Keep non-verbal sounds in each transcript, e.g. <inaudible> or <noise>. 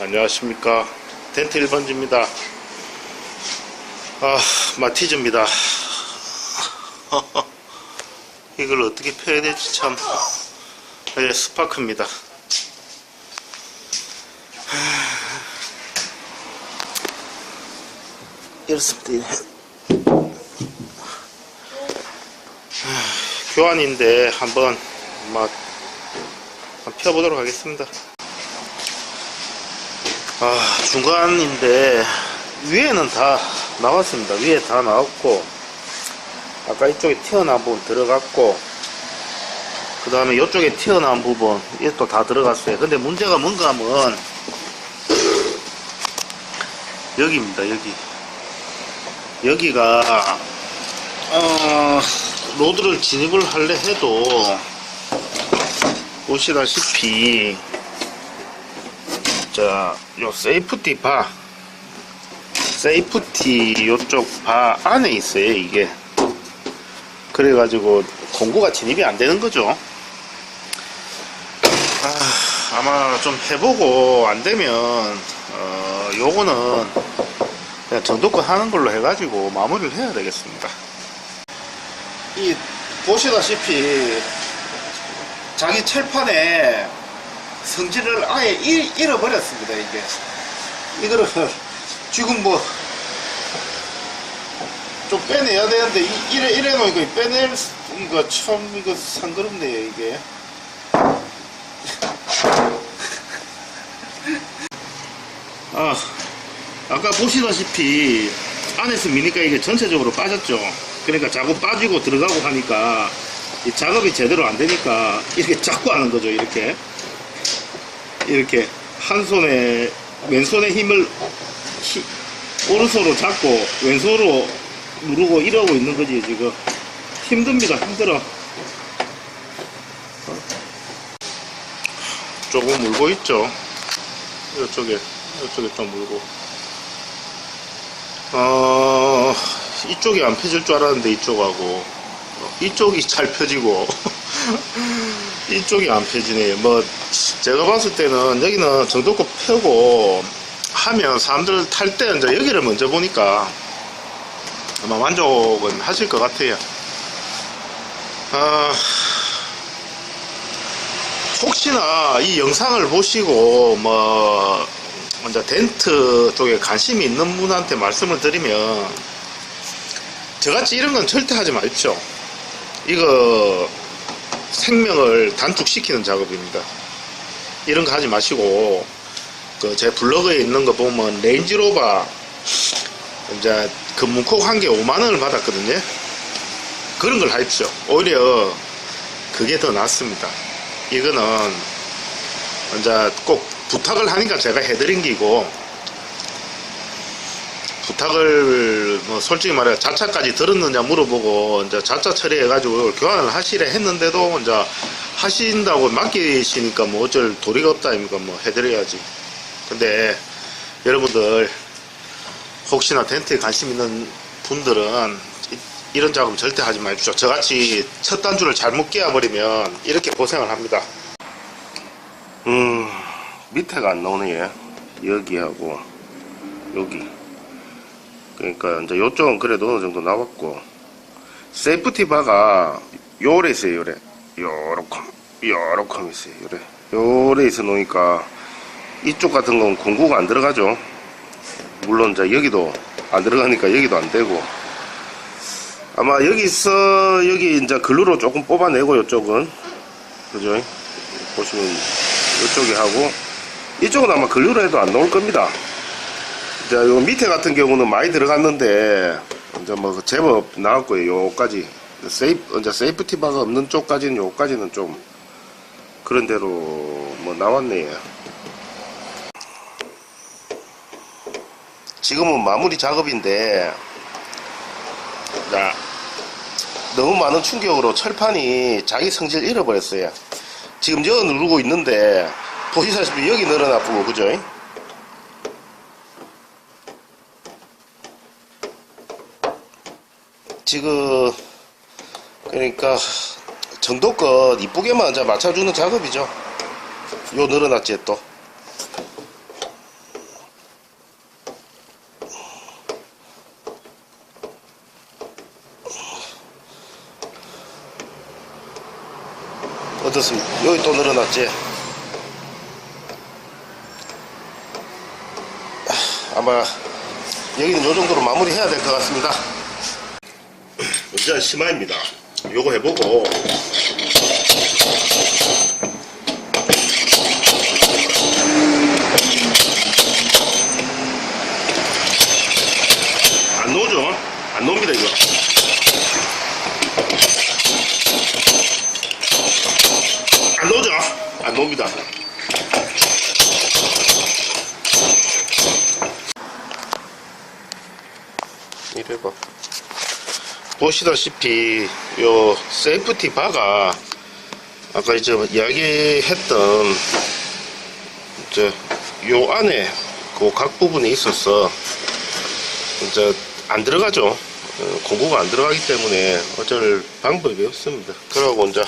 안녕하십니까. 덴트 1번지입니다. 아 마티즈입니다. <laughs> 이걸 어떻게 펴야 될지 참 예, 스파크입니다. 이렇습니다. 교환인데 한번 막 펴보도록 하겠습니다 아, 중간인데 위에는 다 나왔습니다. 위에 다 나왔고 아까 이쪽에 튀어나온 부분 들어갔고 그 다음에 이쪽에 튀어나온 부분 또다 들어갔어요. 근데 문제가 뭔가 하면 여기입니다. 여기 여기가 어, 로드를 진입을 하려 해도 보시다시피 자, 요 세이프티 바. 세이프티 요쪽 바 안에 있어요 이게. 그래가지고 공구가 진입이 안 되는 거죠. 아, 아마 좀 해보고 안 되면 어, 요거는 그냥 정도껏 하는 걸로 해가지고 마무리를 해야 되겠습니다. 이 보시다시피 자기 철판에 성질을 아예 잃, 잃어버렸습니다 이게. 이거를 지금 뭐 좀 빼내야 되는데 이- 이래 이래 놓으니까 빼낼 수- 이거 참 이거 상그럽네요 이게. 아 아까 보시다시피 안에서 미니까 이게 전체적으로 빠졌죠. 그러니까 자꾸 빠지고 들어가고 하니까 이 작업이 제대로 안 되니까 이렇게 <laughs> 자꾸 하는 거죠 이렇게 이렇게 한 손에 왼손에 힘을 히- 오른손으로 잡고 왼손으로 누르고 이러고 있는 거지 지금. 힘듭니다 힘들어. 조금 물고 있죠. 이쪽에 이쪽에 좀 물고. 어 이쪽이 안 펴질 줄 알았는데 이쪽하고. 어, 이쪽이 잘 펴지고. <laughs> 이쪽이 안 펴지네. 뭐 제가 봤을 때는 여기는 정도껏 펴고 하면 사람들 탈 때 이제 여기를 먼저 보니까 아마 만족은 하실 것 같아요. 아, 혹시나 이 영상을 보시고 뭐 먼저 덴트 쪽에 관심이 있는 분한테 말씀을 드리면 저같이 이런 건 절대 하지 마십시오. 이거 생명을 단축시키는 작업입니다. 이런 거 하지 마시고 그 제 블로그에 있는 거 보면 레인지로바 이제 그 문콕 한 개 5만 원을 받았거든요. 그런 걸 하십시오. 오히려 그게 더 낫습니다. 이거는 이제 꼭 부탁을 하니까 제가 해드린 기고 부탁을 뭐 솔직히 말해 자차까지 들었느냐 물어보고 이제 자차 처리해가지고 교환을 하시래 했는데도 이제 하신다고 맡기시니까 뭐 어쩔 도리가 없다 아닙니까? 뭐 해드려야지. 근데 여러분들 혹시나 텐트에 관심 있는 분들은 이, 런 작업 절대 하지 마십시오. 저같이 첫 단추를 잘못 끼워버리면 이렇게 고생을 합니다. 음 밑에가 안 나오네 얘. 여기하고 여기 그러니까 이제 요쪽은 그래도 어느 정도 나왔고 세이프티 바가 요래 있어요 요래. 요렇게 요렇게 있어요 요래. 요래 있어 놓으니까 이쪽 같은 건 공구가 안 들어가죠. 물론 이제 여기도 안 들어가니까 여기도 안 되고. 아마 여기서 여기 이제 글루로 조금 뽑아내고 요쪽은. 그죠? 보시면 이쪽에 하고. 이쪽은 아마 글루로 해도 안 나올 겁니다 자, 요 밑에 같은 경우는 많이 들어갔는데, 이제 뭐 제법 나왔고요. 요까지. 세이프, 이제 세이프티 바가 없는 쪽까지는 요까지는 좀 그런 대로 뭐 나왔네요. 지금은 마무리 작업인데, 자, 너무 많은 충격으로 철판이 자기 성질 잃어버렸어요. 지금 여 누르고 있는데, 보시다시피 여기 늘어났고, 그죠? 지금 그러니까 정도껏 이쁘게만 맞춰주는 작업이죠. 요 늘어났지 또. 어떻습니까? 여기 또 늘어났지? 아, 아마 여기는 요 정도로 마무리 해야 될 것 같습니다. 문제는 심화입니다. 요거 해보고 안 나오죠? 안 나옵니다 이거. 안 나오죠? 안 나옵니다. 이래봐. 보시다시피 요 세이프티 바가 아까 이제 이야기했던 이제 요 안에 그 각 부분에 있어서 이제 안 들어가죠. 어, 공구가 안 들어가기 때문에 어쩔 방법이 없습니다. 그러고 이제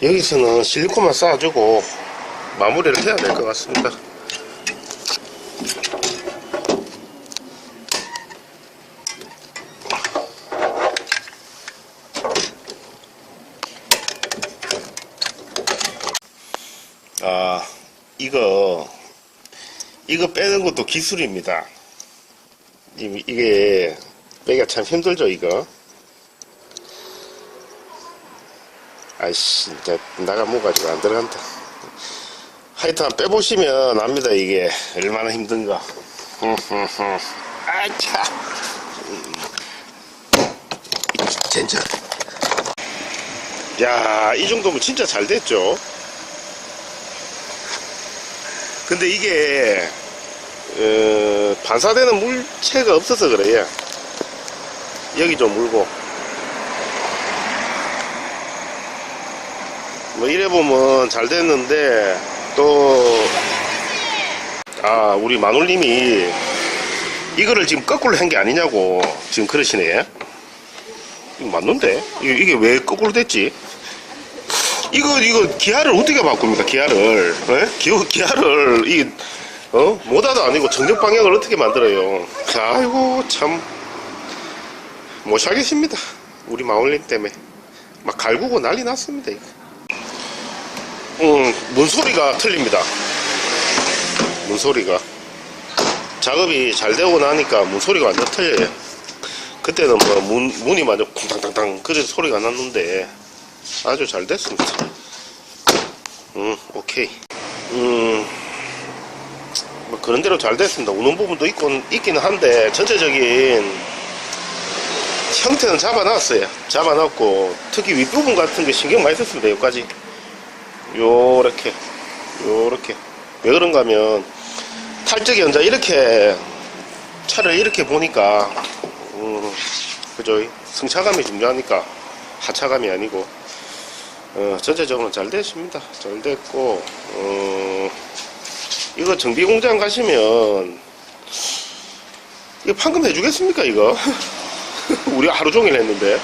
여기서는 실리콘만 쌓아주고 마무리를 해야 될 것 같습니다. 아, 이거, 이거 빼는 것도 기술입니다. 이- 이게 빼기가 참 힘들죠, 이거. 아이씨, 진짜 나가 모가지고 안 들어간다. 하여튼 빼보시면 압니다, 이게. 얼마나 힘든가. 아차! 진짜. 야, 이 정도면 진짜 잘 됐죠? 근데 이게 어, 반사되는 물체가 없어서 그래요. 여기 좀 물고 뭐 이래 보면 잘 됐는데 또 아, 우리 마눌님이 이거를 지금 거꾸로 한 게 아니냐고 지금 그러시네. 이거 맞는데? 이게, 왜 거꾸로 됐지? 이거 이거 기아를 어떻게 바꿉니까 기아를 예? 기, 기아를 이 어? 모다도 아니고 정적 방향을 어떻게 만들어요? 아이고 참. 못하겠습니다. 우리 마올님 때문에. 막 갈구고 난리 났습니다 이거. 음, 문소리가 틀립니다. 문소리가. 작업이 잘 되고 나니까 문소리가 완전 틀려요. 그때는 뭐 문, 문이 완전 쿵탕탕탕 그래서 소리가 났는데 아주 잘 됐습니다. 음, 오케이. 음, 뭐 그런 대로 잘 됐습니다. 우는 부분도 있긴, 있기는 한데, 전체적인 형태는 잡아놨어요. 잡아놨고, 특히 윗부분 같은 게 신경 많이 썼습니다. 여기까지. 요렇게, 요렇게. 왜 그런가 하면, 탈적이 혼자 이렇게, 차를 이렇게 보니까, 음, 그죠? 승차감이 중요하니까, 하차감이 아니고, 어, 전체적으로 잘 됐습니다. 잘 됐고, 어, 이거 정비 공장 가시면, 이거 판금 해주겠습니까, 이거? <laughs> 우리가 하루 종일 했는데.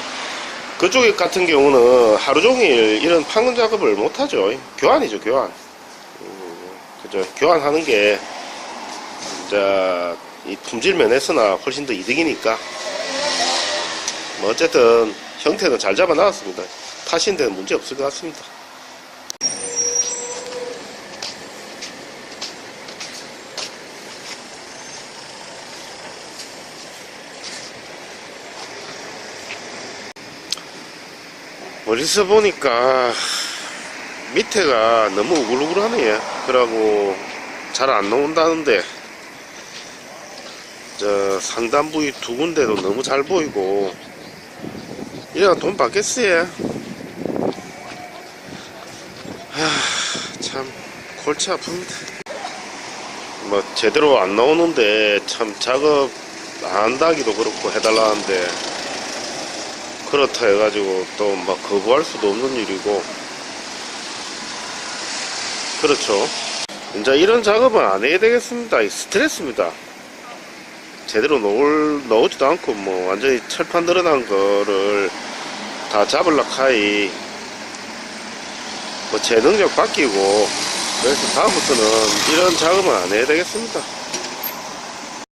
그쪽 같은 경우는 하루 종일 이런 판금 작업을 못하죠. 교환이죠, 교환. 음, 그죠. 교환하는 게, 이제, 이 품질 면에서나 훨씬 더 이득이니까. 뭐, 어쨌든, 형태는 잘 잡아 나왔습니다. 타신 데는 문제 없을 것 같습니다. 멀리서 보니까 밑에가 너무 우글우글하네. 그러고 잘 안 나온다는데 저 상단 부위 두 군데도 너무 잘 보이고 이래가 돈 받겠어요. 하, 참 골치 아픕니다. 뭐 제대로 안 나오는데 참 작업 안 한다기도 그렇고 해달라는데 그렇다 해가지고 또 막 거부할 수도 없는 일이고 그렇죠. 이제 이런 작업은 안 해야 되겠습니다. 이 스트레스입니다. 제대로 넣을, 넣지도 않고 뭐 완전히 철판 늘어난 거를 다 잡을라 카이 뭐 재능력 바뀌고 그래서 다음부터는 이런 작업은 안 해야 되겠습니다.